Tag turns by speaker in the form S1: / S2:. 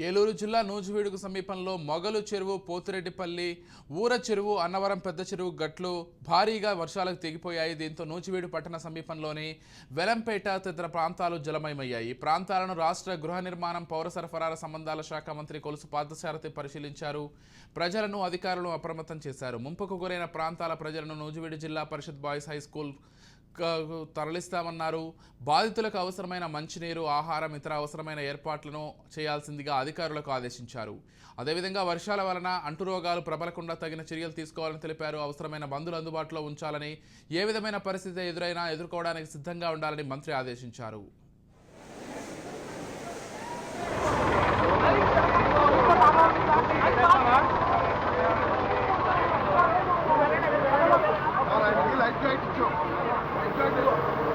S1: ఏలూరు జిల్లా నూజివీడుకు సమీపంలో మొగలు చెరువు పోతిరెడ్డిపల్లి ఊర చెరువు అన్నవరం పెద్ద చెరువు గట్లు భారీగా వర్షాలకు తెగిపోయాయి. దీంతో నూజివీడు పట్టణ సమీపంలోని వెలంపేట తదితర ప్రాంతాలు జలమయమయ్యాయి. ఈ ప్రాంతాలను రాష్ట్ర గృహ నిర్మాణం పౌర సరఫరాల సంబంధాల శాఖ మంత్రి కొలుసు పార్థసారథి పరిశీలించారు. ప్రజలను అధికారులు అప్రమత్తం చేశారు. ముంపుకు గురైన ప్రాంతాల ప్రజలను Nuzvid Zilla Parishad boys high school తరలిస్తామన్నారు. బాధితులకు అవసరమైన మంచినీరు ఆహారం ఇతర అవసరమైన ఏర్పాట్లను చేయాల్సిందిగా అధికారులకు ఆదేశించారు. అదేవిధంగా వర్షాల వలన అంటురోగాలు ప్రబలకుండా తగిన చర్యలు తీసుకోవాలని తెలిపారు. అవసరమైన మందులు అందుబాటులో ఉంచాలని ఏ విధమైన పరిస్థితి ఎదురైనా ఎదుర్కోవడానికి సిద్ధంగా ఉండాలని మంత్రి ఆదేశించారు.
S2: Thank you.